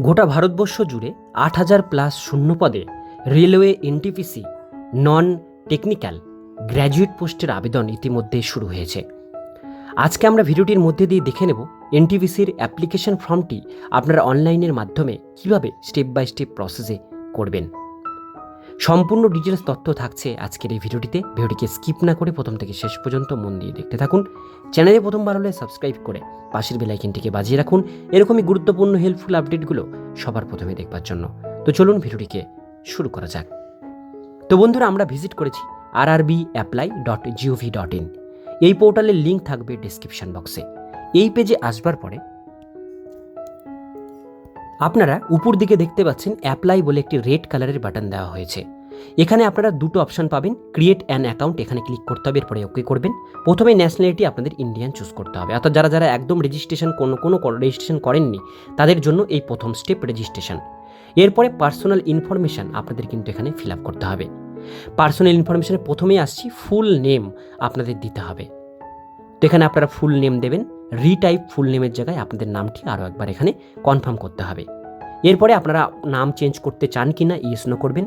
গোটা ভারতবর্ষ জুড়ে আট হাজার প্লাস শূন্য পদে railway NTPC non technical graduate পোস্টের আবেদন ইতিমধ্যে শুরু হয়েছে। আজকে আমরা ভিডিওটির মধ্যে দিয়ে দেখে নেব এনটিপিসির অ্যাপ্লিকেশন ফর্মটি আপনারা অনলাইনের মাধ্যমে কীভাবে স্টেপ বাই স্টেপ প্রসেসে করবেন। সম্পূর্ণ ডিটেলস তথ্য থাকছে আজকের এই ভিডিওটিতে। ভিডিওটিকে স্কিপ না করে প্রথম থেকে শেষ পর্যন্ত মন দিয়ে দেখতে থাকুন। চ্যানেলে প্রথমবার হলে সাবস্ক্রাইব করে পাশের বেলাইকিনটিকে বাজিয়ে রাখুন। এরকমই গুরুত্বপূর্ণ হেল্পফুল আপডেটগুলো সবার প্রথমে দেখবার জন্য। তো চলুন ভিডিওটিকে শুরু করা যাক। তো বন্ধুরা, আমরা ভিজিট করেছি R RB apply dot gov dot in এই পোর্টালের লিঙ্ক থাকবে ডিসক্রিপশন বক্সে এই পেজে আসবার পরে আপনারা উপর দিকে দেখতে পাচ্ছেন অ্যাপ্লাই বলে একটি রেড কালারের বাটন দেওয়া হয়েছে। এখানে আপনারা দুটো অপশন পাবেন ক্রিয়েট অ্যান অ্যাকাউন্ট এখানে ক্লিক করতে হবে, এরপরে ওকে করবেন। প্রথমে ন্যাশনালিটি আপনাদের ইন্ডিয়ান চুজ করতে হবে। অর্থাৎ যারা যারা একদম রেজিস্ট্রেশন কোনো কোনো রেজিস্ট্রেশন করেননি, তাদের জন্য এই প্রথম স্টেপ রেজিস্ট্রেশন এরপরে পার্সোনাল ইনফরমেশান আপনাদের কিন্তু এখানে ফিল আপ করতে হবে। পার্সোনাল ইনফরমেশানে প্রথমেই আসছি ফুল নেম আপনাদের দিতে হবে। তো এখানে আপনারা ফুল নেম দেবেন। রিটাইপ ফুল নেমের জায়গায় আপনাদের নামটি আরও একবার এখানে কনফার্ম করতে হবে। এরপরে আপনারা নাম চেঞ্জ করতে চান কি না ইয়েস নো করবেন।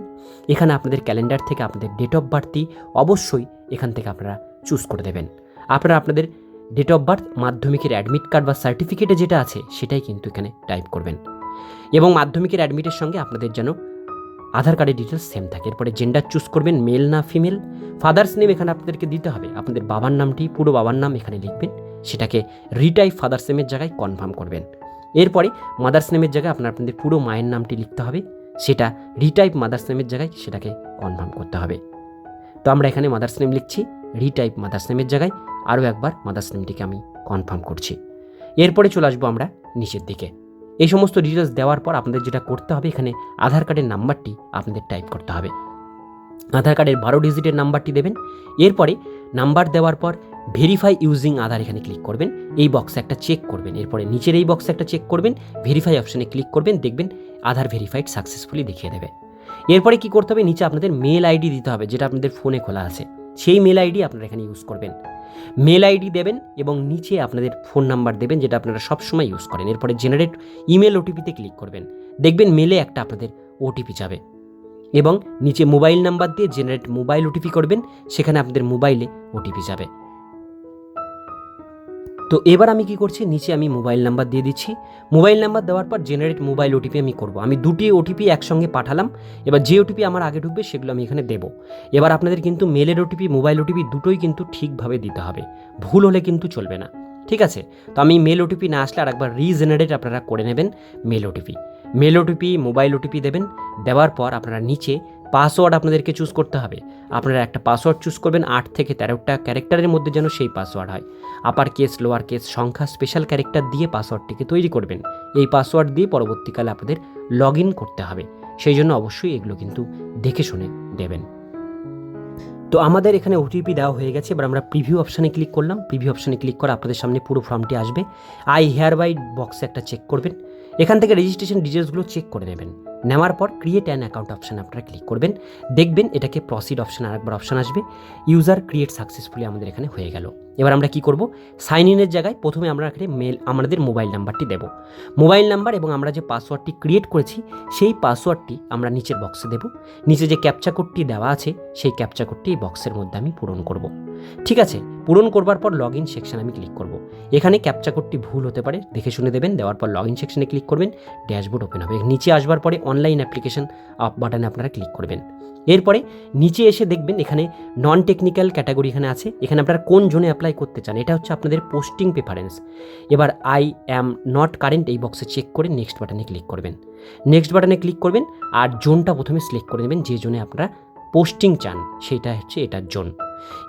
এখানে আপনাদের ক্যালেন্ডার থেকে আপনাদের ডেট অফ বার্থটি অবশ্যই এখান থেকে আপনারা চুজ করে দেবেন। আপনারা আপনাদের ডেট অফ বার্থ মাধ্যমিকের অ্যাডমিট কার্ড বা সার্টিফিকেটে যেটা আছে সেটাই কিন্তু এখানে টাইপ করবেন। এবং মাধ্যমিকের অ্যাডমিটের সঙ্গে আপনাদের যেন আধার কার্ডের ডিটেলস সেম থাকে। এরপরে জেন্ডার চুজ করবেন মেল না ফিমেল ফাদার্স নেম এখানে আপনাদেরকে দিতে হবে। আপনাদের বাবার নামটি, পুরো বাবার নাম এখানে লিখবেন। সেটাকে রিটাইপ ফাদার্স নেমের জায়গায় কনফার্ম করবেন। এরপরে মাদার্স নেমের জায়গায় আপনার আপনাদের পুরো মায়ের নামটি লিখতে হবে। সেটা রিটাইপ মাদার্স নেমের জায়গায় সেটাকে কনফার্ম করতে হবে। তো আমরা এখানে মাদার্স নেম লিখছি, রিটাইপ মাদার্স নেমের জায়গায় আরও একবার মাদার্স নেমটিকে আমি কনফার্ম করছি। এরপরে চলে আসব আমরা নিচের দিকে। এই সমস্ত ডিটেলস দেওয়ার পর আপনাদের যেটা করতে হবে, এখানে আধার কার্ডের নাম্বারটি আপনাদের টাইপ করতে হবে। আধার কার্ডের বারো ডিজিটের নাম্বারটি দেবেন। এরপরে নাম্বার দেওয়ার পর ভেরিফাই ইউজিং আধার এখানে ক্লিক করবেন। এই বক্সে একটা চেক করবেন। এরপরে নিচের এই বক্সে একটা চেক করবেন। ভেরিফাই অপশানে ক্লিক করবেন। দেখবেন আধার ভেরিফাইড সাকসেসফুলি দেখিয়ে দেবে। এরপরে কি করতে হবে? নিচে আপনাদের মেল আইডি দিতে হবে, যেটা আপনাদের ফোনে খোলা আছে। সেই মেল আইডি আপনারা এখানে ইউজ করবেন। মেল আইডি দেবেন এবং নিচে আপনাদের ফোন নাম্বার দেবেন, যেটা আপনারা সবসময় ইউজ করেন। এরপরে জেনারেট ইমেল ওটিপিতে ক্লিক করবেন। দেখবেন মেলে একটা আপনাদের ওটিপি যাবে। এবং নিচে মোবাইল নাম্বার দিয়ে জেনারেট মোবাইল ওটিপি করবেন। সেখানে আপনাদের মোবাইলে ওটিপি যাবে। তো এবার আমি কি করছি? নিচে আমি মোবাইল নাম্বার দিয়ে দিচ্ছি। মোবাইল নাম্বার দেওয়ার পর জেনারেট মোবাইল ওটিপি আমি করব। আমি দুটি ওটিপি একসঙ্গে পাঠালাম। এবার যে ওটিপি আমার আগে ঢুকবে সেগুলো আমি এখানে দেবো। এবার আপনাদের কিন্তু মেলের ওটিপি মোবাইল ওটিপি দুটোই কিন্তু ঠিকভাবে দিতে হবে। ভুল হলে কিন্তু চলবে না। ঠিক আছে? তো আমি মেল ওটিপি না আসলে আরেকবার রিজেনারেট আপনারা করে নেবেন mail OTP mail OTP mobile OTP দেবেন। দেওয়ার পর আপনারা নিচে পাসওয়ার্ড আপনাদেরকে চুজ করতে হবে। আপনারা একটা পাসওয়ার্ড চুজ করবেন, আট থেকে তেরোটা ক্যারেক্টারের মধ্যে যেন সেই পাসওয়ার্ড হয়। আপার কেস লোয়ার কেস সংখ্যা স্পেশাল ক্যারেক্টার দিয়ে পাসওয়ার্ডটিকে তৈরি করবেন। এই পাসওয়ার্ড দিয়ে পরবর্তীকালে আপনাদের লগ ইন করতে হবে। সেই জন্য অবশ্যই এগুলো কিন্তু দেখে শুনে দেবেন। তো আমাদের এখানে ওটিপি দেওয়া হয়ে গেছে। এবার আমরা প্রিভিউ অপশানে ক্লিক করলাম। প্রিভিউ অপশানে ক্লিক করে আপনাদের সামনে পুরো ফর্মটি আসবে। আই হেয়ার বাই বক্সে একটা চেক করবেন। এখান থেকে রেজিস্ট্রেশন ডিটেলসগুলো চেক করে নেবেন। নেওয়ার পর ক্রিয়েট অ্যান অ্যাকাউন্ট অপশান আপনারা ক্লিক করবেন। দেখবেন এটাকে প্রসিড অপশান আরেকবার অপশান আসবে। ইউজার ক্রিয়েট সাকসেসফুলি আমাদের এখানে হয়ে গেল। এবার আমরা কি করব? সাইন ইনের জায়গায় প্রথমে আমরা এখানে মেল আমাদের মোবাইল নাম্বারটি দেব। মোবাইল নাম্বার এবং আমরা যে পাসওয়ার্ডটি ক্রিয়েট করেছি, সেই পাসওয়ার্ডটি আমরা নিচের বক্সে দেব। নিচে যে ক্যাপচা কোডটি দেওয়া আছে, সেই ক্যাপচা কোডটি এই বক্সের মধ্যে আমি পূরণ করব। ঠিক আছে? পূরণ করবার পর লগ ইন সেকশন আমি ক্লিক করব। এখানে ক্যাপচা কোডটি ভুল হতে পারে, দেখে শুনে দেবেন, দেওয়ার পর লগ ইন সেকশনে ক্লিক করবেন ড্যাশবোর্ড ওপেন হবে। নিচে আসবার পরে অনলাইন অ্যাপ্লিকেশন আপ বাটনে আপনারা ক্লিক করবেন। এরপরে নিচে এসে দেখবেন এখানে নন টেকনিক্যাল ক্যাটাগরি এখানে আছে। এখানে আপনারা কোন জোনে অ্যাপ্লাই করতে চান, এটা হচ্ছে আপনাদের পোস্টিং প্রেফারেন্স এবার আই অ্যাম নট কারেন্ট এই বক্সে চেক করে নেক্সট বাটনে ক্লিক করবেন। নেক্সট বাটনে ক্লিক করবেন আর জোনটা প্রথমে সিলেক্ট করে নেবেন যে জোনে আপনারা পোস্টিং চান, সেটা হচ্ছে এটার জোন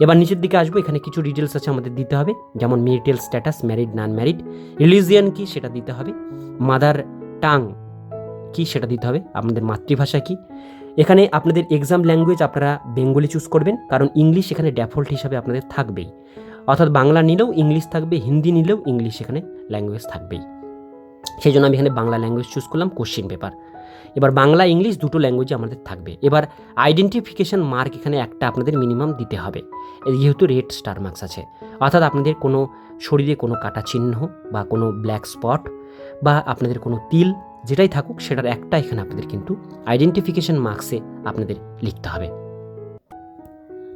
এবার নিচের দিকে আসব, এখানে কিছু ডিটেলস আছে আমাদের দিতে হবে, যেমন marital status married non married religion কি সেটা দিতে হবে মাদার টাং কি সেটা দিতে হবে আপনাদের মাতৃভাষা কি। এখানে আপনাদের এক্সাম ল্যাঙ্গুয়েজ আপনারা বেঙ্গলি চুজ করবেন, কারণ ইংলিশ এখানে ডেফল্ট হিসাবে আপনাদের থাকবেই। অর্থাৎ বাংলা নিলেও ইংলিশ থাকবে, হিন্দি নিলেও ইংলিশ এখানে ল্যাঙ্গুয়েজ থাকবেই। সেই জন্য আমি এখানে বাংলা ল্যাঙ্গুয়েজ চুজ করলাম কোশ্চিন পেপার এবার বাংলা, ইংলিশ দুটো ল্যাঙ্গুয়েজে আমাদের থাকবে। এবার আইডেন্টিফিকেশন মার্ক এখানে একটা আপনাদের মিনিমাম দিতে হবে। যেহেতু রেড স্টার মার্কস আছে, অর্থাৎ আপনাদের কোনো শরীরে কোনো কাটা চিহ্ন বা কোনো ব্ল্যাক স্পট বা আপনাদের কোনো তিল যেটাই থাকুক, সেটার একটা এখানে আপনাদের কিন্তু আইডেন্টিফিকেশন মার্কসে আপনাদের লিখতে হবে।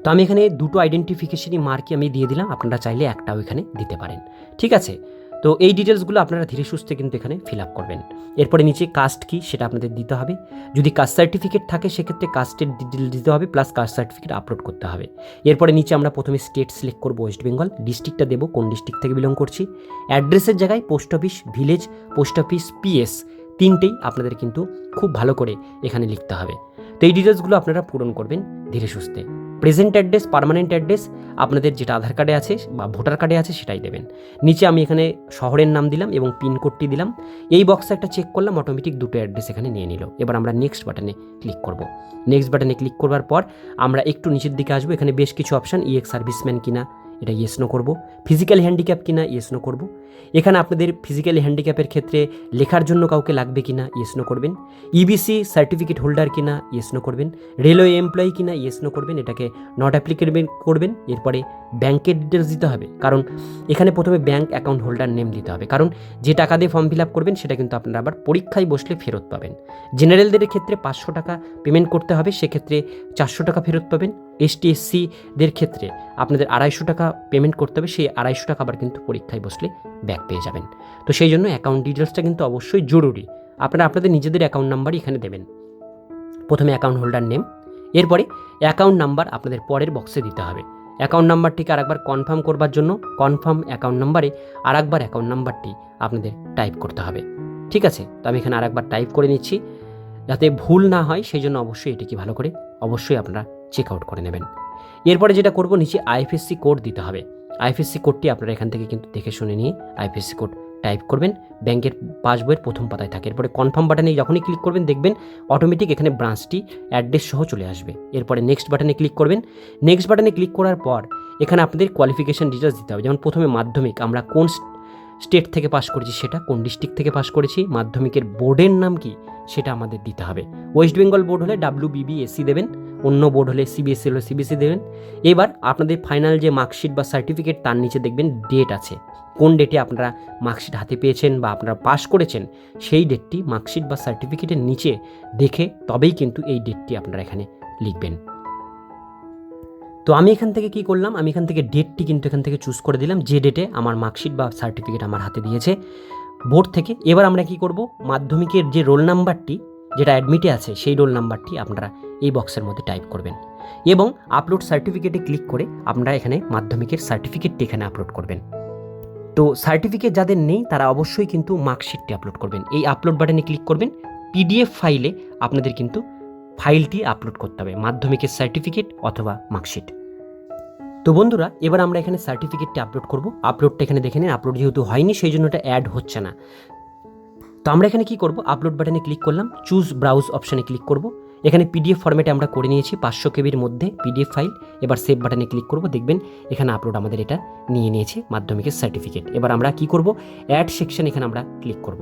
তো আমি এখানে দুটো আইডেন্টিফিকেশনই মার্কই আমি দিয়ে দিলাম, আপনারা চাইলে একটাও এখানে দিতে পারেন। ঠিক আছে? তো এই ডিটেলসগুলো আপনারা ধীরে সুস্থে কিন্তু এখানে ফিল আপ করবেন। এরপরে নিচে কাস্ট কি সেটা আপনাদের দিতে হবে। যদি কাস্ট সার্টিফিকেট থাকে, সেক্ষেত্রে কাস্টের ডিটেল দিতে হবে প্লাস কাস্ট সার্টিফিকেট আপলোড করতে হবে। এরপরে নিচে আমরা প্রথমে স্টেট সিলেক্ট করব ওয়েস্ট বেঙ্গল ডিস্ট্রিক্টটা দেবো, কোন ডিস্ট্রিক্ট থেকে বিলং করছি। অ্যাড্রেসের জায়গায় post office village post office PS তিনটেই আপনাদের কিন্তু খুব ভালো করে এখানে লিখতে হবে। তো এই ডিটেলসগুলো আপনারা পূরণ করবেন ধীরে সুস্থে। প্রেজেন্ট অ্যাড্রেস পারমানেন্ট অ্যাড্রেস আপনাদের যেটা আধার কার্ডে আছে বা ভোটার কার্ডে আছে সেটাই দেবেন। নিচে আমি এখানে শহরের নাম দিলাম এবং পিনকোডটি দিলাম। এই বক্সে একটা চেক করলাম অটোমেটিক দুটো অ্যাড্রেস এখানে নিয়ে নিল। এবার আমরা নেক্সট বাটনে ক্লিক করব। নেক্সট বাটনে ক্লিক করবার পর আমরা একটু নিচের দিকে আসব। এখানে বেশ কিছু অপশান ইএক্স সার্ভিসম্যান কিনা, এটা ইয়েস নো করব। ফিজিক্যাল হ্যান্ডিক্যাপ কিনা ইয়েস নো করব। এখানে আপনাদের ফিজিক্যাল হ্যান্ডিক্যাপের ক্ষেত্রে লেখার জন্য কাউকে লাগবে কিনা ইয়েস নো করবেন। ইবিসি সার্টিফিকেট হোল্ডার কিনা ইয়েস নো করবেন। রেলওয়ে এমপ্লয়ি কিনা ইয়েস নো করবেন। এটাকে নট অ্যাপ্লিকেবল করবেন। এরপরে ব্যাংকের ডিটেলস দিতে হবে। কারণ এখানে প্রথমে ব্যাংক অ্যাকাউন্ট হোল্ডার নেম দিতে হবে। কারণ যে টাকা দিয়ে ফর্ম ফিল আপ করবেন, সেটা কিন্তু আপনারা আবার পরীক্ষায় বসলে ফেরত পাবেন। জেনারেলদের ক্ষেত্রে পাঁচশো টাকা পেমেন্ট করতে হবে। সেক্ষেত্রে চারশো টাকা ফেরত পাবেন। এসটি এসসিদের ক্ষেত্রে আপনাদের আড়াইশো টাকা পেমেন্ট করতে হবে। সেই আড়াইশো টাকা আবার কিন্তু পরীক্ষায় বসলে ব্যাক পেয়ে যাবেন। তো সেই জন্য অ্যাকাউন্ট ডিটেলসটা কিন্তু অবশ্যই জরুরি। আপনারা আপনাদের নিজেদের অ্যাকাউন্ট নাম্বারই এখানে দেবেন। প্রথমে অ্যাকাউন্ট হোল্ডার নেম এরপরে অ্যাকাউন্ট নাম্বার আপনাদের পরের বক্সে দিতে হবে। অ্যাকাউন্ট নাম্বারটিকে আরেকবার কনফার্ম করবার জন্য কনফার্ম অ্যাকাউন্ট নাম্বারে আরেকবার অ্যাকাউন্ট নাম্বারটি আপনাদের টাইপ করতে হবে। ঠিক আছে? তো আমি এখানে আরেকবার টাইপ করে নিচ্ছি। যাতে ভুল না হয়, সেই জন্য অবশ্যই এটিকে ভালো করে অবশ্যই আপনারা চেক আউট করে নেবেন। এরপরে যেটা করব, নিচে আইএফএসসি কোড দিতে হবে। আইএফএসসি কোডটি আপনারা এখান থেকে কিন্তু দেখে শুনে নিয়ে আইএফএসসি কোড টাইপ করবেন। ব্যাংকের পাসবইয়ের প্রথম পাতায় থাকে। এরপরে কনফার্ম বাটনে যখনই ক্লিক করবেন, দেখবেন অটোমেটিক এখানে ব্রাঞ্চটি, অ্যাড্রেস সহ চলে আসবে। এরপরে নেক্সট বাটনে ক্লিক করবেন। নেক্সট বাটনে ক্লিক করার পর এখানে আপনাদের কোয়ালিফিকেশান ডিটেলস দিতে হবে। যেমন প্রথমে মাধ্যমিক, আমরা কোন স্টেট থেকে পাস করেছি সেটা, কোন ডিস্ট্রিক্ট থেকে পাস করেছি, মাধ্যমিকের বোর্ডের নাম কি, সেটা আমাদের দিতে হবে। ওয়েস্ট বেঙ্গল বোর্ড হলে ডাব্লিউ বিবিএসসি দেবেন, অন্য বোর্ড হলে সিবিএসসি হলে সিবিএসসি দেবেন। এবার আপনাদের ফাইনাল যে মার্কশিট বা সার্টিফিকেট, তার নিচে দেখবেন ডেট আছে। কোন ডেটে আপনারা মার্কশিট হাতে পেয়েছেন বা আপনারা পাস করেছেন, সেই ডেটটি মার্কশিট বা সার্টিফিকেটের নিচে দেখে তবেই কিন্তু এই ডেটটি আপনারা এখানে লিখবেন। তো আমি এখান থেকে কি করলাম? আমি এখান থেকে ডেটটি কিন্তু এখান থেকে চুজ করে দিলাম। যে ডেটে আমার মার্কশিট বা সার্টিফিকেট আমার হাতে দিয়েছে। বোর্ড থেকে এবার আমরা কি করব? মাধ্যমিকের যে রোল নাম্বারটি যেটা অ্যাডমিটে আছে, সেই রোল নাম্বারটি আপনারা এই বক্সের মধ্যে টাইপ করবেন। এবং আপলোড সার্টিফিকেটে ক্লিক করে আপনারা এখানে মাধ্যমিকের সার্টিফিকেটটি এখানে আপলোড করবেন। তো সার্টিফিকেট যাদের নেই, তারা অবশ্যই কিন্তু মার্কশিটটি আপলোড করবেন। এই আপলোড বাটনে ক্লিক করবেন। পিডিএফ ফাইলে আপনাদের কিন্তু ফাইলটি আপলোড করতে হবে, মাধ্যমিকের সার্টিফিকেট অথবা মার্কশিট তো বন্ধুরা, এবার আমরা এখানে সার্টিফিকেটটি আপলোড করব। আপলোডটা এখানে দেখে নিন আপলোড যেহেতু হয়নি, সেই জন্য এটা অ্যাড হচ্ছে না। তো আমরা এখানে কি করব? আপলোড বাটনে ক্লিক করলাম চুজ ব্রাউজ অপশানে ক্লিক করব। এখানে পিডিএফ ফরম্যাটে আমরা করে নিয়েছি, পাঁচশো কেবির মধ্যে পিডিএফ ফাইল এবার সেভ বাটনে ক্লিক করব, দেখবেন এখানে আপলোড আমাদের এটা নিয়ে নিয়েছে, মাধ্যমিকের সার্টিফিকেট এবার আমরা কি করব? অ্যাড সেকশন এখানে আমরা ক্লিক করব।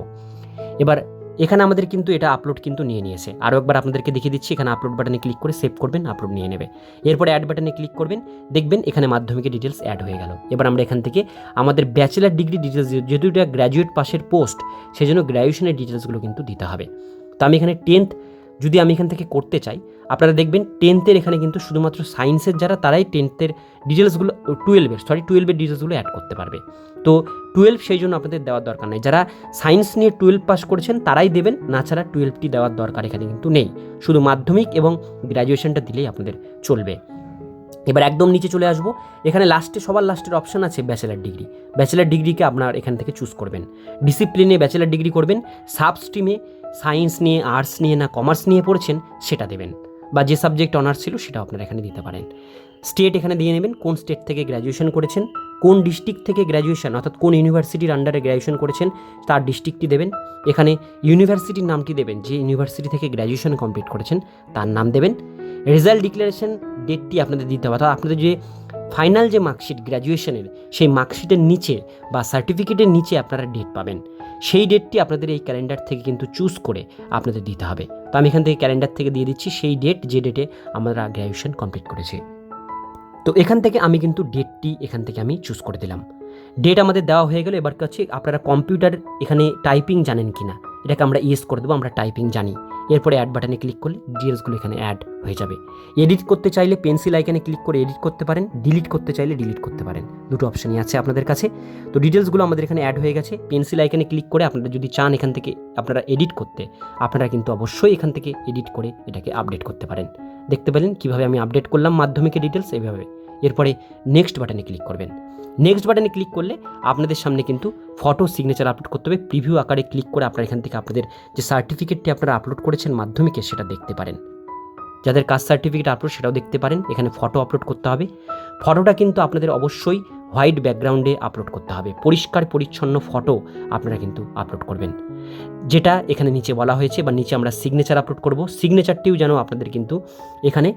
এবার এখানে আমাদের কিন্তু এটা আপলোড কিন্তু নিয়ে নিয়েছে। আরও একবার আপনাদেরকে দেখিয়ে দিচ্ছি, এখানে আপলোড বাটনে ক্লিক করে সেভ করবেন আপলোড নিয়ে নেবে। এরপর অ্যাড বাটনে ক্লিক করবেন, দেখবেন এখানে মাধ্যমিকের ডিটেলস অ্যাড হয়ে গেল। এবার আমরা এখান থেকে আমাদের ব্যাচেলার ডিগ্রি ডিটেলস যেহেতু এটা গ্র্যাজুয়েট পাশের পোস্ট সেই জন্য গ্র্যাজুয়েশনের ডিটেলসগুলো কিন্তু দিতে হবে। তো আমি এখানে টেন্থ যদি আমি এখান থেকে করতে চাই, আপনারা দেখবেন টেন্থের এখানে কিন্তু শুধুমাত্র সায়েন্সের যারা, তারাই টেন্থের ডিটেলসগুলো টুয়েলভের সরি টুয়েলভের ডিটেলসগুলো অ্যাড করতে পারবে। তো টুয়েলভ সেই জন্য আপনাদের দেওয়ার দরকার নেই। যারা সায়েন্স নিয়ে টুয়েলভ পাস করেছেন, তারাই দেবেন, না ছাড়া টুয়েলভটি দেওয়ার দরকার এখানে কিন্তু নেই। শুধু মাধ্যমিক এবং গ্র্যাজুয়েশনটা দিলেই আপনাদের চলবে। এবার একদম নিচে চলে আসব। এখানে লাস্টে সবার লাস্টের অপশান আছে ব্যাচেলার ডিগ্রি ব্যাচেলার ডিগ্রিকে আপনার এখান থেকে চুজ করবেন। ডিসিপ্লিনে ব্যাচেলার ডিগ্রি করবেন। সাব স্ট্রিমে সায়েন্স নিয়ে, আর্টস নিয়ে না কমার্স নিয়ে পড়েছেন সেটা দেবেন বা যে সাবজেক্ট অনার্স ছিল সেটা আপনারা এখানে দিতে পারেন। স্টেট এখানে দিয়ে নেবেন কোন স্টেট থেকে গ্র্যাজুয়েশন করেছেন, কোন ডিস্ট্রিক্ট থেকে গ্র্যাজুয়েশন অর্থাৎ কোন ইউনিভার্সিটির আন্ডারে গ্র্যাজুয়েশন করেছেন তার ডিস্ট্রিক্টটি দেবেন। এখানে ইউনিভার্সিটির নামটি দেবেন যে ইউনিভার্সিটি থেকে গ্র্যাজুয়েশন কমপ্লিট করেছেন তার নাম দেবেন। রেজাল্ট ডিক্লারেশন ডেটটি আপনাদের দিতে হবে অর্থাৎ আপনাদের যে ফাইনাল যে মার্কশিট গ্র্যাজুয়েশনের সেই মার্কশিটের নিচে বা সার্টিফিকেটের নিচে আপনারা ডেট পাবেন। সেই ডেটটি আপনাদের এই ক্যালেন্ডার থেকে কিন্তু চুজ করে আপনাদের দিতে হবে। তো আমি এখান থেকে ক্যালেন্ডার থেকে দিয়ে দিচ্ছি, সেই ডেট যে ডেটে আমরা গ্র্যাজুয়েশন কমপ্লিট করেছি। তো এখান থেকে আমি কিন্তু ডেটটি এখান থেকে আমি চুজ করে দিলাম। ডেট আমাদের দেওয়া হয়ে গেল, এবার কাছে আপনারা কম্পিউটার এখানে টাইপিং জানেন কি না এটাকে আমরা ইয়েস করে দেবো, আমরা টাইপিং জানি। এরপরে অ্যাড বাটনে ক্লিক করলে ডিটেলসগুলো এখানে অ্যাড হয়ে যাবে। এডিট করতে চাইলে পেন্সিল আইকনে ক্লিক করে এডিট করতে পারেন ডিলিট করতে চাইলে ডিলিট করতে পারেন। দুটো অপশনই আছে আপনাদের কাছে। তো ডিটেলসগুলো আমাদের এখানে অ্যাড হয়ে গেছে। পেন্সিল আইকনে ক্লিক করে আপনারা যদি চান এখান থেকে আপনারা এডিট করতে, আপনারা কিন্তু অবশ্যই এখান থেকে এডিট করে এটাকে আপডেট করতে পারেন। দেখতে পেলেন কীভাবে আমি আপডেট করলাম মাধ্যমিকের ডিটেলস এইভাবে। এরপরে নেক্সট বাটনে ক্লিক করবেন। নেক্সট বাটনে ক্লিক করলে আপনাদের সামনে কিন্তু ফটো সিগনেচার আপলোড করতে হবে। প্রিভিউ আকারে ক্লিক করে আপনারা এখান থেকে আপনাদের যে সার্টিফিকেটটি আপনারা আপলোড করেছেন মাধ্যমিকে সেটা দেখতে পারেন। যাদের কাস্ট সার্টিফিকেট আপলোড সেটাও দেখতে পারেন। এখানে ফটো আপলোড করতে হবে। ফটোটা কিন্তু আপনাদের অবশ্যই হোয়াইট ব্যাকগ্রাউন্ডে আপলোড করতে হবে। পরিষ্কার, পরিচ্ছন্ন ফটো আপনারা কিন্তু আপলোড করবেন। যেটা এখানে নিচে বলা হয়েছে বা নিচে আমরা সিগনেচার আপলোড করব। সিগনেচারটিও যেন আপনাদের কিন্তু এখানে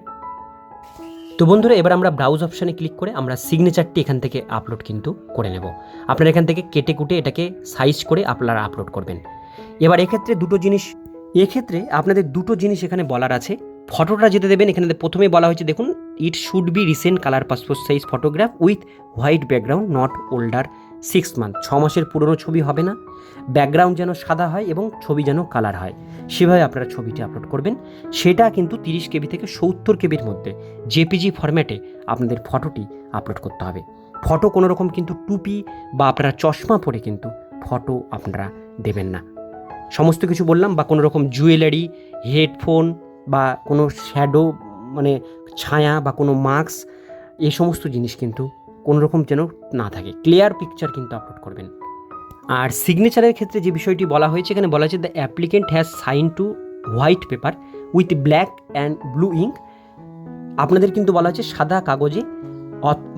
তো বন্ধুরা, এবার আমরা ব্রাউজ অপশানে ক্লিক করে আমরা সিগনেচারটি এখান থেকে আপলোড কিন্তু করে নেব। আপনারা এখান থেকে কেটে কুটে এটাকে সাইজ করে আপনারা আপলোড করবেন। এবার এক্ষেত্রে দুটো জিনিস, এক্ষেত্রে আপনাদের দুটো জিনিস এখানে বলার আছে। ফটোটা যেতে দেবেন, এখানে প্রথমে বলা হয়েছে, দেখুন it should be recent colour passport size photograph with white background not older six month ছ মাসের পুরনো ছবি হবে না। ব্যাকগ্রাউন্ড যেন সাদা হয় এবং ছবি যেন কালার হয়। সেভাবে আপনারা ছবিটি আপলোড করবেন। সেটা কিন্তু তিরিশ কেবি থেকে সত্তর কেবির মধ্যে জেপিজি ফরম্যাটে আপনাদের ফটোটি আপলোড করতে হবে। ফটো কোনো রকম কিন্তু টুপি বা আপনারা চশমা পরে কিন্তু ফটো আপনারা দেবেন না। সমস্ত কিছু বললাম বা কোনো রকম জুয়েলারি হেডফোন বা কোনো শ্যাডো মানে ছায়া বা কোনো মাস্ক এই সমস্ত জিনিস কিন্তু কোনো রকম যেন না থাকে। ক্লিয়ার পিকচার কিন্তু আপলোড করবেন। আর সিগনেচারের ক্ষেত্রে যে বিষয়টি বলা হয়েছে, এখানে বলা হয়েছে the applicant has sign to white paper with black and blue ink আপনাদের কিন্তু বলা হয়েছে, সাদা কাগজে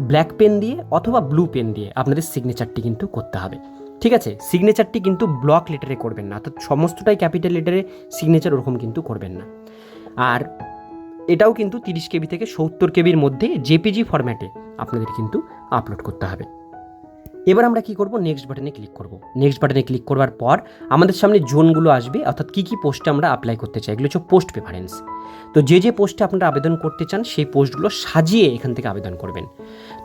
ব্ল্যাক পেন দিয়ে অথবা ব্লু পেন দিয়ে আপনাদের সিগনেচারটি কিন্তু করতে হবে। ঠিক আছে? সিগনেচারটি কিন্তু ব্লক লেটারে করবেন না। অর্থাৎ সমস্তটাই ক্যাপিটাল লেটারে সিগনেচার ওরকম কিন্তু করবেন না। আর এটাও কিন্তু তিরিশ কেবি থেকে সত্তর কেবির মধ্যে জেপিজি ফরম্যাটে আপনাদের কিন্তু আপলোড করতে হবে। এবার আমরা কি করব? নেক্সট বাটনে ক্লিক করব। নেক্সট বাটনে ক্লিক করবার পর আমাদের সামনে জোনগুলো আসবে, অর্থাৎ কী কী পোস্টে আমরা অ্যাপ্লাই করতে চাই? এগুলো হচ্ছে পোস্ট প্রেফারেন্স তো যে যে পোস্টে আপনারা আবেদন করতে চান, সেই পোস্টগুলো সাজিয়ে এখান থেকে আবেদন করবেন।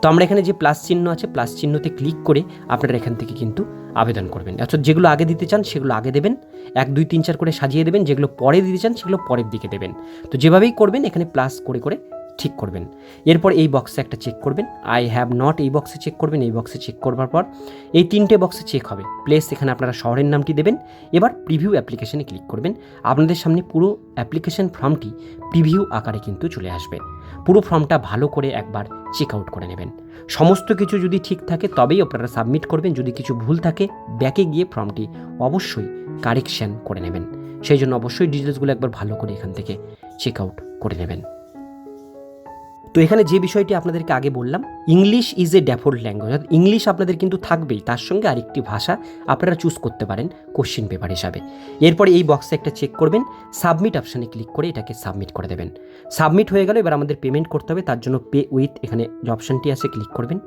তো আমরা এখানে যে প্লাস চিহ্ন আছে, প্লাস চিহ্নতে ক্লিক করে আপনারা এখান থেকে কিন্তু আবেদন করবেন। অর্থাৎ যেগুলো আগে দিতে চান, সেগুলো আগে দেবেন। এক, দুই, তিন, চার করে সাজিয়ে দেবেন। যেগুলো পরে দিতে চান, সেগুলো পরের দিকে দেবেন। তো যেভাবেই করবেন, এখানে প্লাস করে করে ঠিক করবেন। এরপর এই বক্সে একটা চেক করবেন। আই হ্যাভ নট এই বক্সে চেক করবেন। এই বক্সে চেক করবার পর এই তিনটে বক্সে চেক হবে। প্লেস এখানে আপনারা শহরের নামটি দেবেন। এবার প্রিভিউ অ্যাপ্লিকেশনে ক্লিক করবেন। আপনাদের সামনে পুরো অ্যাপ্লিকেশন ফর্মটি প্রিভিউ আকারে কিন্তু চলে আসবে। পুরো ফর্মটা ভালো করে একবার চেক আউট করে নেবেন। সমস্ত কিছু যদি ঠিক থাকে তবেই আপনারা সাবমিট করবেন। যদি কিছু ভুল থাকে ব্যাকে গিয়ে ফর্মটি অবশ্যই কারেকশন করে নেবেন। সেই জন্য অবশ্যই ডিটেলসগুলো একবার ভালো করে এখান থেকে চেক আউট করে নেবেন। তো এখানে যে বিষয়টি আপনাদেরকে আগে বললাম English is a default language অর্থাৎ ইংলিশ আপনাদের কিন্তু থাকবেই, তার সঙ্গে আরেকটি ভাষা আপনারা চুজ করতে পারেন কোশ্চেন পেপার হিসাবে। এরপরে এই বক্সে একটা চেক করবেন সাবমিট অপশানে ক্লিক করে এটাকে সাবমিট করে দেবেন। সাবমিট হয়ে গেল, এবার আমাদের পেমেন্ট করতে হবে, তার জন্য পে উইথ এখানে যে অপশানটি আছে ক্লিক করবেন।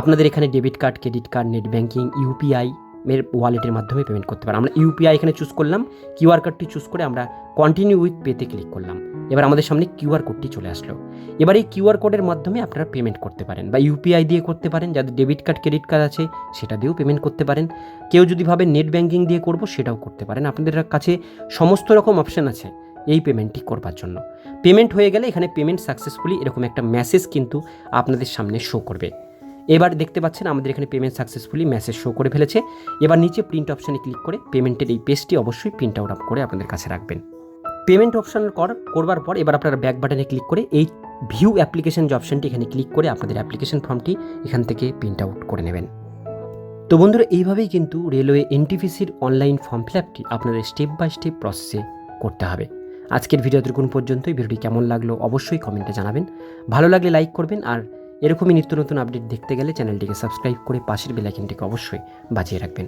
আপনাদের এখানে debit card credit card net banking UPI এর ওয়ালেটের মাধ্যমে পেমেন্ট করতে পারেন আমরা ইউপিআই এখানে চুজ করলাম কিউআর কোডটি চুজ করে আমরা কন্টিনিউ উইথ পেতে ক্লিক করলাম। এবার আমাদের সামনে কিউআর কোডটি চলে আসলো। এবার এই কিউআর কোডের মাধ্যমে আপনারা পেমেন্ট করতে পারেন বা ইউপিআই দিয়ে করতে পারেন, যাদের ডেবিট কার্ড ক্রেডিট কার্ড আছে, সেটা দিয়েও পেমেন্ট করতে পারেন। কেউ যদি ভাবে নেট ব্যাঙ্কিং দিয়ে করব, সেটাও করতে পারেন। আপনাদের কাছে সমস্ত রকম অপশান আছে এই পেমেন্টটি করবার জন্য। পেমেন্ট হয়ে গেলে এখানে পেমেন্ট সাকসেসফুলি এরকম একটা মেসেজ কিন্তু আপনাদের সামনে শো করবে। এবার দেখতে পাচ্ছেন আমাদের এখানে পেমেন্ট সাকসেসফুলি মেসেজ শো করে ফেলেছে। এবার নিচে প্রিন্ট অপশানে ক্লিক করে পেমেন্টের এই পেজটি অবশ্যই প্রিন্ট আউট আপ করে আপনাদের কাছে রাখবেন। পেমেন্ট অপশান কর, করবার পর এবার আপনারা ব্যাক বাটনে ক্লিক করে এই ভিউ অ্যাপ্লিকেশন যে অপশানটি এখানে ক্লিক করে আপনাদের অ্যাপ্লিকেশন ফর্মটি এখান থেকে প্রিন্ট আউট করে নেবেন। তো বন্ধুরা, এইভাবেই কিন্তু রেলওয়ে এনটিপিসির অনলাইন ফর্ম ফিল আপটি আপনাদের স্টেপ বাই স্টেপ প্রসেসে করতে হবে। আজকের ভিডিও কোন পর্যন্তই। ভিডিওটি কেমন লাগল অবশ্যই কমেন্টে জানাবেন। ভালো লাগলে লাইক করবেন আর এরকমই নিত্য নতুন আপডেট দেখতে গেলে চ্যানেলটিকে সাবস্ক্রাইব করে পাশের বেলাইকিনটিকে অবশ্যই বাজিয়ে রাখবেন।